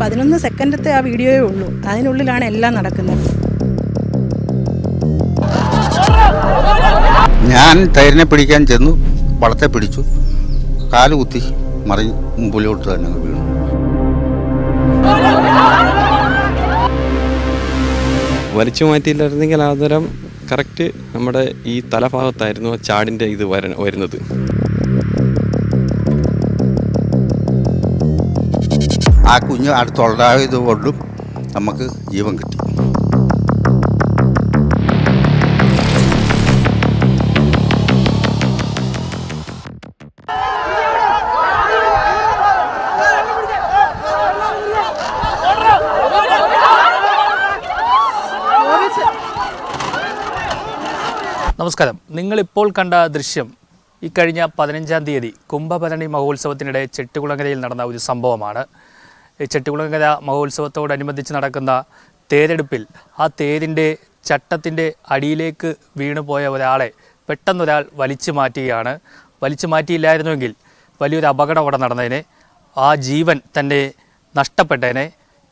പതിനൊന്ന് സെക്കൻഡത്തെ ആ വീഡിയോയേ ഉള്ളൂ. അതിനുള്ളിലാണ് എല്ലാം നടക്കുന്നത്. ഞാൻ തൈരിനെ പിടിക്കാൻ ചെന്നു. വളത്തെ പിടിച്ചു. കാൽ കുത്തി മറി മുമ്പിലോട്ട് തന്നെ വീണു. വലിച്ചു മാറ്റിയില്ലായിരുന്നെങ്കിൽ ആദരം കറക്റ്റ് നമ്മുടെ ഈ തലഭാഗത്തായിരുന്നു ആ ചാടിന്റെ ഇത് വര വരുന്നത്. ആ കുഞ്ഞ് അടുത്തുണ്ടായത് കൊണ്ടും നമുക്ക് ജീവൻ കിട്ടി. നമസ്കാരം. നിങ്ങളിപ്പോൾ കണ്ട ദൃശ്യം ഇക്കഴിഞ്ഞ പതിനഞ്ചാം തീയതി കുംഭഭരണി മഹോത്സവത്തിനിടെ ചെട്ടികുളങ്ങരയിൽ നടന്ന ഒരു സംഭവമാണ്. ചെട്ടികുളങ്ങര മഹോത്സവത്തോടനുബന്ധിച്ച് നടക്കുന്ന തേരെടുപ്പിൽ ആ തേരിന്റെ ചട്ടത്തിന്റെ അടിയിലേക്ക് വീണുപോയ ഒരാളെ പെട്ടെന്നൊരാൾ വലിച്ചു മാറ്റുകയാണ്. വലിച്ചു മാറ്റിയില്ലായിരുന്നുവെങ്കിൽ വലിയൊരു അപകടം അവിടെ നടന്നതിനെ ആ ജീവൻ തന്നെ നഷ്ടപ്പെട്ടേനെ.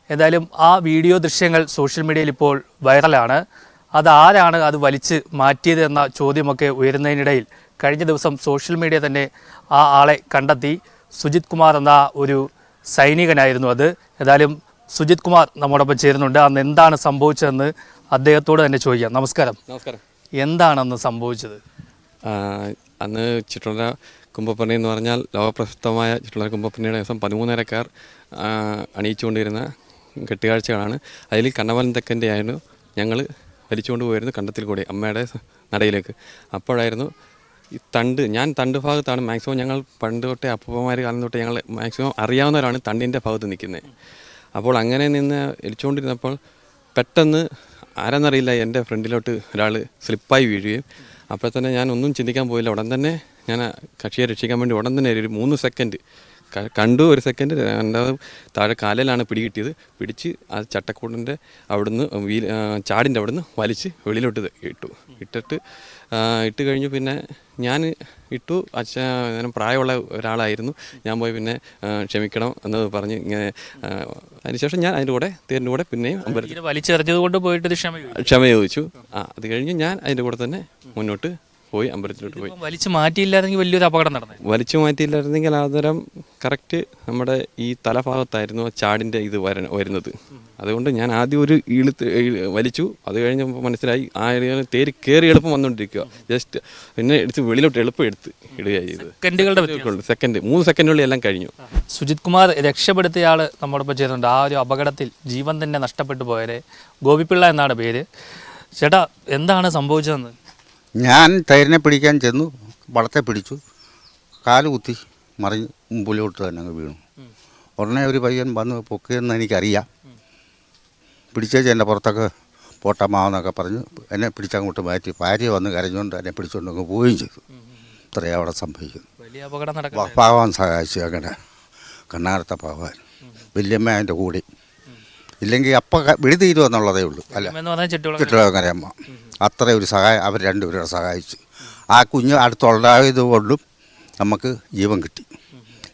എന്തായാലും ആ വീഡിയോ ദൃശ്യങ്ങൾ സോഷ്യൽ മീഡിയയിൽ ഇപ്പോൾ വൈറലാണ്. അതാരാണ് അത് വലിച്ച് മാറ്റിയത് എന്ന ചോദ്യമൊക്കെ ഉയരുന്നതിനിടയിൽ കഴിഞ്ഞ ദിവസം സോഷ്യൽ മീഡിയ തന്നെ ആ ആളെ കണ്ടെത്തി. സുജിത് കുമാർ എന്ന ഒരു സൈനികനായിരുന്നു അത്. ഏതായാലും സുജിത് കുമാർ നമ്മോടൊപ്പം ചേരുന്നുണ്ട്. അന്ന് എന്താണ് സംഭവിച്ചതെന്ന് അദ്ദേഹത്തോട് തന്നെ ചോദിക്കാം. നമസ്കാരം. നമസ്കാരം. എന്താണ് അന്ന് സംഭവിച്ചത്? അന്ന് ചിട്ടുള്ള കുമ്പപ്പണ്ണി എന്ന് പറഞ്ഞാൽ ലോകപ്രശസ്തമായ ചിട്ടുള്ള കുമ്പപ്പണ്ണിയുടെ ദിവസം പതിമൂന്നരക്കാർ അണിയിച്ചുകൊണ്ടിരുന്ന കെട്ടുകാഴ്ചകളാണ്. അതിൽ കണ്ണവലം തെക്കന്റെ ആയിരുന്നു ഞങ്ങൾ വലിച്ചുകൊണ്ട് പോയിരുന്നു കണ്ടത്തിൽ കൂടി അമ്മയുടെ നടയിലേക്ക്. അപ്പോഴായിരുന്നു ഈ തണ്ട് ഞാൻ തണ്ട് ഭാഗത്താണ് മാക്സിമം ഞങ്ങൾ പണ്ട് തൊട്ടേ അപ്പൂപ്പന്മാർ കാലം തൊട്ടേ ഞങ്ങൾ മാക്സിമം അറിയാവുന്നവരാണ് തണ്ടിന്റെ ഭാഗത്ത് നിൽക്കുന്നത് അപ്പോൾ അങ്ങനെ നിന്ന് എലിച്ചുകൊണ്ടിരുന്നപ്പോൾ പെട്ടെന്ന് ആരെന്നറിയില്ല എന്റെ ഫ്രണ്ടിലോട്ട് ഒരാൾ സ്ലിപ്പായി വീഴുകയും. അപ്പോൾ തന്നെ ഞാൻ ഒന്നും ചിന്തിക്കാൻ പോയില്ല. ഉടൻ തന്നെ ഞാൻ കക്ഷിയെ രക്ഷിക്കാൻ വേണ്ടി ഉടൻ തന്നെ ഒരു മൂന്ന് സെക്കൻഡ് കണ്ടു ഒരു സെക്കൻഡ് രണ്ടാമത് താഴെ കാലിലാണ് പിടികിട്ടിയത് പിടിച്ച് ആ ചട്ടക്കൂടിന്റെ അവിടുന്ന് വീൽ ആ, ചാടിന്റെ അവിടുന്ന് വലിച്ച് വെളിയിലോട്ട് ഇട്ടു. ഇട്ടിട്ട് ഇട്ട് കഴിഞ്ഞു പിന്നെ ഞാൻ ഇട്ടു. അച്ഛൻ ഞാൻ പ്രായമുള്ള ഒരാളായിരുന്നു. ഞാൻ പോയി പിന്നെ ക്ഷമിക്കണം എന്ന് പറഞ്ഞ് ഇങ്ങനെ അതിനുശേഷം ഞാൻ അതിന്റെ കൂടെ തേരിന്റെ കൂടെ പിന്നെയും അമ്പലത്തിൽ വലിച്ചെറിഞ്ഞത് കൊണ്ട് പോയിട്ട് ക്ഷമ. ക്ഷമ ചോദിച്ചു. ആ അത് കഴിഞ്ഞ് ഞാൻ അതിന്റെ കൂടെ തന്നെ മുന്നോട്ട് പോയി അമ്പലത്തിലോട്ട് പോയി. വലിച്ചു മാറ്റിയില്ലായിരുന്നെങ്കിൽ വലിയൊരു അപകടം നടന്നു. വലിച്ചു മാറ്റിയില്ലായിരുന്നെങ്കിൽ ആദരം കറക്റ്റ് നമ്മുടെ ഈ തലഭാഗത്തായിരുന്നു ആ ചാടിന്റെ ഇത് വര വരുന്നത്. അതുകൊണ്ട് ഞാൻ ആദ്യം ഒരു ഈൾ വലിച്ചു. അത് കഴിഞ്ഞപ്പോൾ മനസ്സിലായി ആ ഇഴ തേര് കയറി എളുപ്പം വന്നുകൊണ്ടിരിക്കുക. ജസ്റ്റ് പിന്നെ എടുത്ത് വെളിയിലോട്ട് എളുപ്പം എടുത്ത് ഇടുകയാണ് ചെയ്തത്. സെക്കൻഡുകളുടെ. സെക്കൻഡ് മൂന്ന് സെക്കൻഡുകളിൽ എല്ലാം കഴിഞ്ഞു. സുജിത് കുമാർ രക്ഷപ്പെടുത്തിയ ആൾ നമ്മോടൊപ്പം ചെയ്തിട്ടുണ്ട് ആ ഒരു അപകടത്തിൽ ജീവൻ തന്നെ നഷ്ടപ്പെട്ടു പോയരെ ഗോപിപ്പിള്ള എന്നാണ് പേര്. ചേട്ടാ എന്താണ് സംഭവിച്ചതെന്ന്? ഞാൻ തൈരിനെ പിടിക്കാൻ ചെന്നു വളത്തെ പിടിച്ചു. കാൽ കുത്തി മറിഞ്ഞ് മുമ്പിലോട്ട് തന്നെ അങ്ങ് വീണു. ഉടനെ ഒരു പയ്യൻ വന്ന് പൊക്കിയെന്ന് എനിക്കറിയാം. പിടിച്ചേച്ച് എന്റെ പുറത്തൊക്കെ പോട്ടമാവെന്നൊക്കെ പറഞ്ഞ് എന്നെ പിടിച്ചങ്ങോട്ട് മാറ്റി. ഭാര്യ വന്ന് കരഞ്ഞുകൊണ്ട് എന്നെ പിടിച്ചുകൊണ്ട് അങ്ങ് പോവുകയും ചെയ്തു. ഇത്രയും അവിടെ സംഭവിക്കുന്നു. വലിയ അപകടം പാവാൻ സഹായിച്ചു അങ്ങനെ കണ്ണാരത്തെ പാവാൻ വല്യമ്മ അതിന്റെ കൂടി. ഇല്ലെങ്കിൽ അപ്പം വിടി തീരുമെന്നുള്ളതേ ഉള്ളൂ. അല്ല. ചെട്ടുകുളം ചുറ്റുളങ്ങരയമ്മ അത്ര ഒരു സഹായം അവർ രണ്ടുപേരും സഹായിച്ചു. ആ കുഞ്ഞ് അടുത്തുണ്ടായത് കൊണ്ടും നമുക്ക് ജീവൻ കിട്ടി.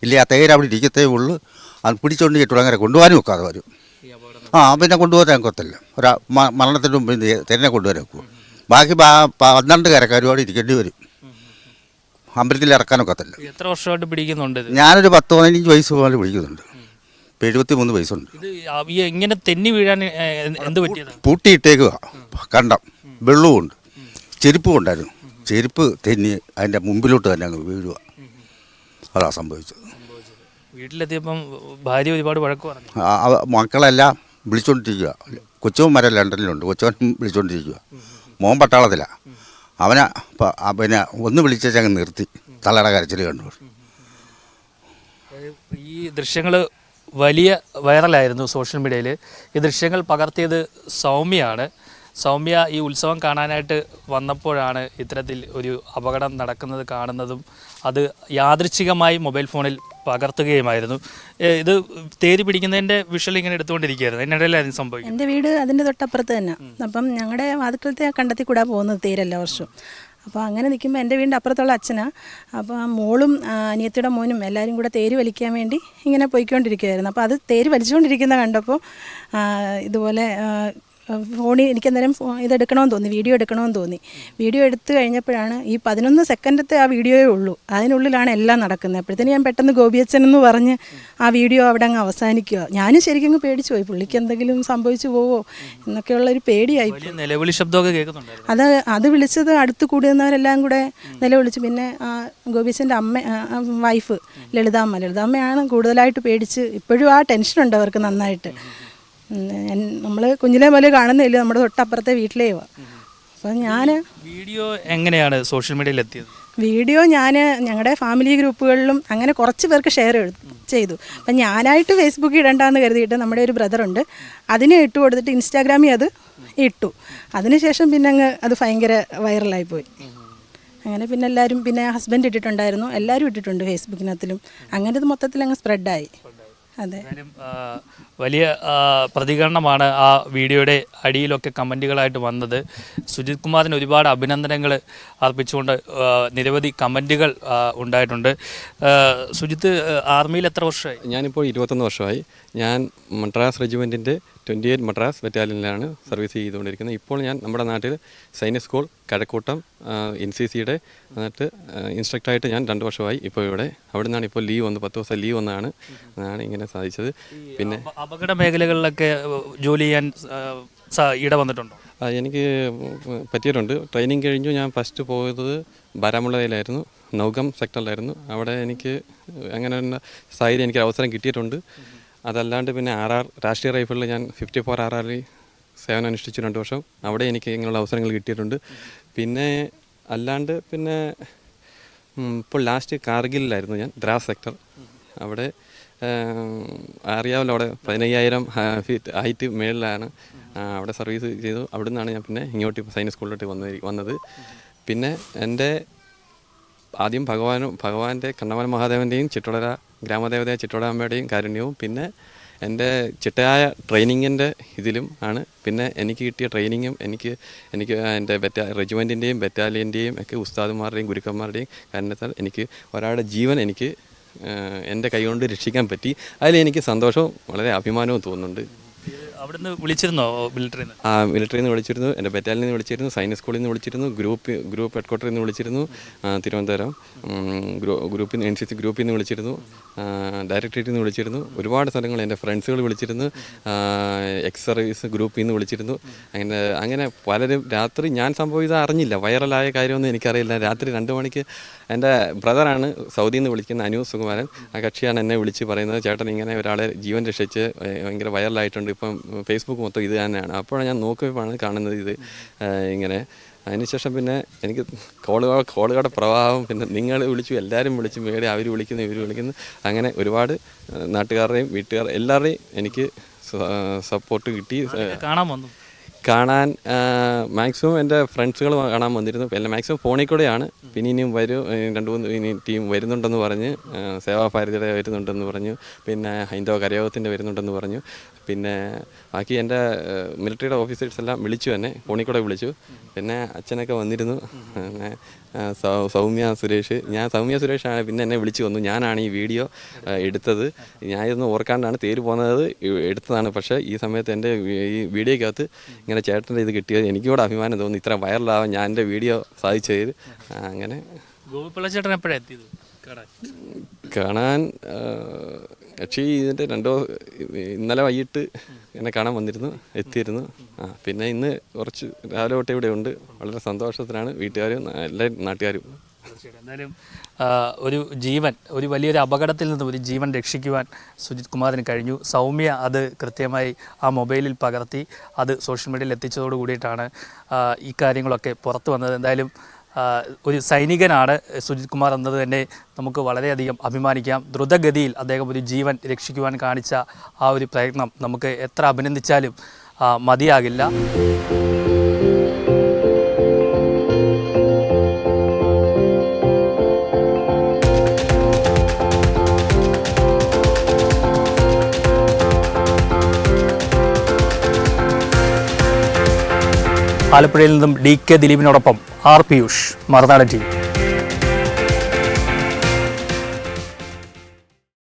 ഇല്ല ആ തേര് അവിടെ ഇരിക്കത്തേ ഉള്ളൂ. അത് പിടിച്ചുകൊണ്ട് ചുറ്റുളങ്ങര കൊണ്ടുപോകാനും ഒക്കാതെ വരും. ആ പിന്നെ കൊണ്ടുപോകാൻ കൊത്തല്ല ഒരു മരണത്തിന്റെ മരണത്തിന് മുമ്പ് തെരനെ കൊണ്ടുവരാൻ ബാക്കി പന്ത്രണ്ട് കരക്കാരും അവിടെ ഇരിക്കേണ്ടി വരും. അമ്പലത്തിൽ ഇറക്കാനൊക്കത്തല്ല. എത്ര വർഷമായിട്ട് പിടിക്കുന്നുണ്ട് ഞാനൊരു പത്ത് പതിനഞ്ച് വയസ്സ് പോലെ പിടിക്കുന്നുണ്ട്. ഇപ്പം എഴുപത്തി മൂന്ന് വയസ്സുണ്ട്. ഇത് ഈ എങ്ങനെ തെന്നി വീഴാൻ ഏ, എന്ത് പറ്റിയതാണ്? പൂട്ടിയിട്ടേക്കുക കണ്ടം. വെള്ളവുമുണ്ട്. ചെരുപ്പും ഉണ്ടായിരുന്നു ചെരുപ്പ് തെന്നി അതിന്റെ മുമ്പിലോട്ട് തന്നെ അങ്ങ് വീഴുക അതാ സംഭവിച്ചത്. വീട്ടിലെത്തിയപ്പം ഭാര്യ ഒരുപാട് വഴക്ക് പറഞ്ഞു. ആ, അവ- മക്കളെല്ലാം വിളിച്ചോണ്ടിരിക്കുക കൊച്ചുവന്മാരെ ലണ്ടനിലുണ്ട്. കൊച്ചവൻ വിളിച്ചോണ്ടിരിക്കുക മോൻ പട്ടാളത്തിലാണ് അവനെ പ- ആ, പിന്നെ ഒന്ന് വിളിച്ചങ്ങ് നിർത്തി. തലയുടെ കരച്ചിൽ കണ്ടു. ഈ ദൃശ്യങ്ങൾ വലിയ വൈറലായിരുന്നു സോഷ്യൽ മീഡിയയിൽ. ഈ ദൃശ്യങ്ങൾ പകർത്തിയത് സൗമ്യയാണ് സൗമ്യ ഈ ഉത്സവം കാണാനായിട്ട് വന്നപ്പോഴാണ് ഇത്തരത്തിൽ ഒരു അപകടം നടക്കുന്നത് കാണുന്നതും അത് യാദൃച്ഛികമായി മൊബൈൽ ഫോണിൽ പകർത്തുകയുമായിരുന്നു. ഇത് തേരി പിടിക്കുന്നതിന്റെ വിഷൽ ഇങ്ങനെ എടുത്തുകൊണ്ടിരിക്കുകയായിരുന്നു. എന്നിടയിലായിരുന്നു സംഭവിക്കുന്നത്. എന്റെ വീട് അതിന്റെ തൊട്ടപ്പുറത്ത് തന്നെ. അപ്പം ഞങ്ങളുടെ വാതുക്കളത്തെ കണ്ടെത്തി കൂടാ പോകുന്നത് തേരെല്ലാ വർഷവും അപ്പോൾ അങ്ങനെ നിൽക്കുമ്പോൾ എന്റെ വീടിന്റെ അപ്പുറത്തുള്ള അച്ഛനാണ് അപ്പോൾ ആ മോളും അനിയത്തിയുടെ മോനും എല്ലാവരും കൂടെ തേര് വലിക്കാൻ വേണ്ടി ഇങ്ങനെ പോയിക്കൊണ്ടിരിക്കുകയായിരുന്നു അപ്പോൾ അത് തേര് വലിച്ചുകൊണ്ടിരിക്കുന്ന കണ്ടപ്പോൾ ഇതുപോലെ ഫോണിൽ എനിക്ക് അന്നേരം ഫോ ഇതെടുക്കണമെന്ന് തോന്നി വീഡിയോ എടുക്കണമെന്ന് തോന്നി. വീഡിയോ എടുത്തു കഴിഞ്ഞപ്പോഴാണ് ഈ പതിനൊന്ന് സെക്കൻഡത്തെ ആ വീഡിയോയേ ഉള്ളൂ. അതിനുള്ളിലാണ് എല്ലാം നടക്കുന്നത്. അപ്പോഴത്തേന് ഞാൻ പെട്ടെന്ന് ഗോപിയച്ചൻ എന്ന് പറഞ്ഞ് ആ വീഡിയോ അവിടെ അങ്ങ് അവസാനിക്കുക. ഞാനും ശരിക്കും അങ്ങ് പേടിച്ചു പോയി. പുള്ളിക്ക് എന്തെങ്കിലും സംഭവിച്ചു പോവോ എന്നൊക്കെയുള്ളൊരു പേടിയായി വലിയ നിലവിളി ശബ്ദമൊക്കെ കേൾക്കുന്നുണ്ട് അത് അത് വിളിച്ചത് അടുത്ത് കൂടുന്നവരെല്ലാം കൂടെ നിലവിളിച്ചു. പിന്നെ ആ ഗോപീശന്റെ അമ്മ വൈഫ് ലളിതാമ്മ. ലളിതാമ്മയാണ് കൂടുതലായിട്ട് പേടിച്ച് ഇപ്പോഴും ആ ടെൻഷനുണ്ട് അവർക്ക് നന്നായിട്ട്. നമ്മൾ കുഞ്ഞിലെ പോലെ കാണുന്നില്ല നമ്മുടെ തൊട്ടപ്പുറത്തെ വീട്ടിലേ അപ്പം ഞാൻ വീഡിയോ എങ്ങനെയാണ് സോഷ്യൽ മീഡിയയിൽ എത്തിയത്? വീഡിയോ ഞാൻ ഞങ്ങളുടെ ഫാമിലി ഗ്രൂപ്പുകളിലും അങ്ങനെ കുറച്ച് പേർക്ക് ഷെയർ ചെയ്തു. അപ്പം ഞാനായിട്ട് ഫേസ്ബുക്കിൽ ഇടണ്ടെന്ന് കരുതിയിട്ട് നമ്മുടെ ഒരു ബ്രദറുണ്ട് അതിന് ഇട്ട് കൊടുത്തിട്ട് ഇൻസ്റ്റാഗ്രാമിൽ അത് ഇട്ടു. അതിനുശേഷം പിന്നെ അങ്ങ് അത് ഭയങ്കര വൈറലായി പോയി. അങ്ങനെ പിന്നെ എല്ലാവരും പിന്നെ ഹസ്ബൻഡ് ഇട്ടിട്ടുണ്ടായിരുന്നു. എല്ലാവരും ഇട്ടിട്ടുണ്ട് ഫേസ്ബുക്കിനകത്തിലും അങ്ങനെ ഇത് മൊത്തത്തിൽ അങ്ങ് സ്പ്രെഡായി അതെ. വലിയ പ്രതികരണമാണ് ആ വീഡിയോയുടെ അടിയിലൊക്കെ കമന്റുകളായിട്ട് വന്നത്. സുജിത് കുമാറിന് ഒരുപാട് അഭിനന്ദനങ്ങൾ അർപ്പിച്ചുകൊണ്ട് നിരവധി കമന്റുകൾ ഉണ്ടായിട്ടുണ്ട്. സുജിത്ത് ആർമിയിൽ എത്ര വർഷമായി? ഞാനിപ്പോൾ ഇരുപത്തൊന്ന് വർഷമായി. ഞാൻ മദ്രാസ് റെജിമെന്റിന്റെ ട്വന്റി എയ്റ്റ് മദ്രാസ് ബറ്റാലിയനിലാണ് സർവീസ് ചെയ്തുകൊണ്ടിരിക്കുന്നത്. ഇപ്പോൾ ഞാൻ നമ്മുടെ നാട്ടിൽ Sainik school Kazhakoottam N C സിയുടെ എന്നിട്ട് ഇൻസ്ട്രക്ടറായിട്ട് ഞാൻ രണ്ട് വർഷമായി ഇപ്പോൾ ഇവിടെ. അവിടെ നിന്നാണ് ഇപ്പോൾ ലീവ് വന്ന് പത്ത് ദിവസം ലീവ് വന്നതാണ്. അതാണ് ഇങ്ങനെ സാധിച്ചത്. പിന്നെ അപ- അപകട മേഖലകളിലൊക്കെ ജോലി ചെയ്യാൻ ഇട വന്നിട്ടുണ്ടോ എനിക്ക് പറ്റിയിട്ടുണ്ട്. ട്രെയിനിങ് കഴിഞ്ഞു. ഞാൻ ഫസ്റ്റ് പോയത് ബാരാമുള്ളയിലായിരുന്നു. നൗഗം സെക്ടറിലായിരുന്നു. അവിടെ എനിക്ക് അങ്ങനെ സാഹചര്യം എനിക്ക് അവസരം കിട്ടിയിട്ടുണ്ട്. അതല്ലാണ്ട് പിന്നെ ആർ ആർ രാഷ്ട്രീയ റൈഫിളിൽ ഞാൻ ഫിഫ്റ്റി ഫോർ ആർ ആറിൽ സേവനം അനുഷ്ഠിച്ചു രണ്ട് വർഷം. അവിടെ എനിക്ക് ഇങ്ങനെയുള്ള അവസരങ്ങൾ കിട്ടിയിട്ടുണ്ട്. പിന്നെ അല്ലാണ്ട് പിന്നെ ഇപ്പോൾ ലാസ്റ്റ് കാർഗിലായിരുന്നു ഞാൻ ദ്രാസ് സെക്ടർ അവിടെ അറിയാമല്ലോ അവിടെ പതിനയ്യായിരം ഫീറ്റ് ഹൈറ്റ് മേളിലാണ് അവിടെ സർവീസ് ചെയ്തു. അവിടെ നിന്നാണ് ഞാൻ പിന്നെ ഇങ്ങോട്ട് സൈനിക് സ്കൂളിലോട്ട് വന്ന വന്നത്. പിന്നെ എന്റെ ആദ്യം ഭഗവാനും ഭഗവാന്റെ കണ്ണവൻ മഹാദേവന്റെയും ചിറ്റോടര ഗ്രാമദേവതയായ ചിറ്റോടാമ്മയുടെയും കാരുണ്യവും. പിന്നെ എന്റെ ചിട്ടയായ ട്രെയിനിങ്ങിന്റെ ഇതിലും ആണ്. പിന്നെ എനിക്ക് കിട്ടിയ ട്രെയിനിങ്ങും എനിക്ക് എനിക്ക് എന്റെ ബറ്റാ റെജിമെന്റിന്റെയും ബറ്റാലിയന്റെയും ഒക്കെ ഉസ്താദുമാരുടെയും ഗുരുക്കന്മാരുടെയും കാരണത്താൽ എനിക്ക് ഒരാളുടെ ജീവൻ എനിക്ക് എന്റെ കൈകൊണ്ട് രക്ഷിക്കാൻ പറ്റി. അതിൽ എനിക്ക് സന്തോഷവും വളരെ അഭിമാനവും തോന്നുന്നുണ്ട്. അവിടുന്ന് വിളിച്ചിരുന്നോ മിലിറ്ററിയിൽ നിന്ന്? ആ മിലിറ്ററിയിൽ നിന്ന് വിളിച്ചിരുന്നു. എന്റെ ബറ്റാലിയനിൽ നിന്ന് വിളിച്ചിരുന്നു. സൈനിക് സ്കൂളിൽ നിന്ന് വിളിച്ചിരുന്നു. ഗ്രൂപ്പ് ഗ്രൂപ്പ് ഹെഡ് ക്വാർട്ടറിൽ നിന്ന് വിളിച്ചിരുന്നു. തിരുവനന്തപുരം. ഗ്രൂപ്പിൽ നിന്ന് എൻ സി സി ഗ്രൂപ്പിൽ നിന്ന് വിളിച്ചിരുന്നു. ഡയറക്ടറേറ്റിൽ നിന്ന് വിളിച്ചിരുന്നു. ഒരുപാട് സ്ഥലങ്ങൾ എന്റെ ഫ്രണ്ട്സുകൾ വിളിച്ചിരുന്നു. എക്സ് സർവീസ് ഗ്രൂപ്പിൽ നിന്ന് വിളിച്ചിരുന്നു. അങ്ങനെ അങ്ങനെ പലരും രാത്രി ഞാൻ സംഭവിച്ചത് അറിഞ്ഞില്ല. വൈറലായ കാര്യമൊന്നും എനിക്കറിയില്ല. രാത്രി രണ്ട് മണിക്ക് എന്റെ ബ്രദറാണ് സൗദിയിൽ നിന്ന് വിളിക്കുന്ന അനു സുകുമാരൻ. ആ കക്ഷിയാണ് എന്നെ വിളിച്ച് പറയുന്നത്. ചേട്ടൻ ഇങ്ങനെ ഒരാളെ ജീവൻ രക്ഷിച്ച് ഭയ- ഭയങ്കര വൈറലായിട്ടുണ്ട്. ഇപ്പം ഫേസ്ബുക്ക് മൊത്തം ഇത് തന്നെയാണ്. അപ്പോഴാണ് ഞാൻ നോക്കിയപ്പോഴാണ് കാണുന്നത് ഇത്. ഇങ്ങനെ. അതിനുശേഷം പിന്നെ എനിക്ക് കോളുകൾ കോളുകളുടെ പ്രവാഹം പിന്നെ നിങ്ങൾ വിളിച്ചു എല്ലാവരും വിളിച്ചു മേടി അവർ വിളിക്കുന്നു ഇവർ വിളിക്കുന്നു. അങ്ങനെ ഒരുപാട് നാട്ടുകാരുടെയും വീട്ടുകാർ എല്ലാവരുടെയും എനിക്ക് സപ്പോർട്ട് കിട്ടി. കാണാൻ വന്നു. കാണാൻ മാക്സിമം എന്റെ ഫ്രണ്ട്സുകൾ കാണാൻ വന്നിരുന്നു. പിന്നെ മാക്സിമം ഫോണിൽ കൂടെയാണ്. പിന്നെ ഇനിയും വരും രണ്ട് മൂന്ന് ഇനി ടീം വരുന്നുണ്ടെന്ന് പറഞ്ഞ്. സേവാ സേവാഭാരതിയുടെ വരുന്നുണ്ടെന്ന് പറഞ്ഞു. പിന്നെ ഹൈന്ദവ കരയോഗത്തിന്റെ വരുന്നുണ്ടെന്ന് പറഞ്ഞു. പിന്നെ ബാക്കി എന്റെ മിലിറ്ററിയുടെ ഓഫീസേഴ്സ് എല്ലാം വിളിച്ചു തന്നെ ഫോണിൽ കൂടെ വിളിച്ചു. പിന്നെ അച്ഛനൊക്കെ വന്നിരുന്നു. പിന്നെ സൗമ്യ സുരേഷ്. ഞാൻ സൗമ്യ സുരേഷാണ് പിന്നെ എന്നെ വിളിച്ചു വന്നു. ഞാനാണ് ഈ വീഡിയോ എടുത്തത്. ഞാൻ ഇതൊന്നും ഓർക്കാണ്ടാണ് തേര് പോകുന്നത് എടുത്തതാണ്. പക്ഷേ ഈ സമയത്ത് എന്റെ ഈ വീഡിയോക്കകത്ത് ഇങ്ങനെ ചേട്ടന്റെ ഇത് കിട്ടിയത് എനിക്ക് കൂടെ അഭിമാനം തോന്നി. ഇത്ര വൈറലാവാൻ ഞാൻ എന്റെ വീഡിയോ സാധിച്ചത്. അങ്ങനെ. ഗോപിപ്പിള്ള ചേട്ടൻ എപ്പോഴാണ് എത്തിയത്? കാണാൻ. കക്ഷി ഇതിന്റെ രണ്ടോ ഇന്നലെ വൈകിട്ട് എന്നെ കാണാൻ വന്നിരുന്നു എത്തിയിരുന്നു. ആ പിന്നെ ഇന്ന് കുറച്ച് രാവിലെ തൊട്ടേ ഇവിടെ ഉണ്ട്. വളരെ സന്തോഷത്തിലാണ് വീട്ടുകാരും എല്ലാ നാട്ടുകാരും. എന്തായാലും ഒരു ജീവൻ ഒരു വലിയൊരു അപകടത്തിൽ നിന്ന് ഒരു ജീവൻ രക്ഷിക്കുവാൻ സുജിത് കുമാറിന് കഴിഞ്ഞു. സൗമ്യ അത് കൃത്യമായി ആ മൊബൈലിൽ പകർത്തി അത് സോഷ്യൽ മീഡിയയിൽ എത്തിച്ചതോട് കൂടിയിട്ടാണ് ഈ കാര്യങ്ങളൊക്കെ പുറത്തു വന്നത്. എന്തായാലും ഒരു സൈനികനാണ് സുജിത് കുമാർ എന്നത് തന്നെ നമുക്ക് വളരെയധികം അഭിമാനിക്കാം. ദ്രുതഗതിയിൽ അദ്ദേഹം ഒരു ജീവൻ രക്ഷിക്കുവാൻ കാണിച്ച ആ ഒരു പ്രയത്നം നമുക്ക് എത്ര അഭിനന്ദിച്ചാലും മതിയാകില്ല. ആലപ്പുഴയിൽ നിന്നും ഡി കെ ദിലീപിനോടൊപ്പം ആർ പിയൂഷ്. മറുനാടൻ ടി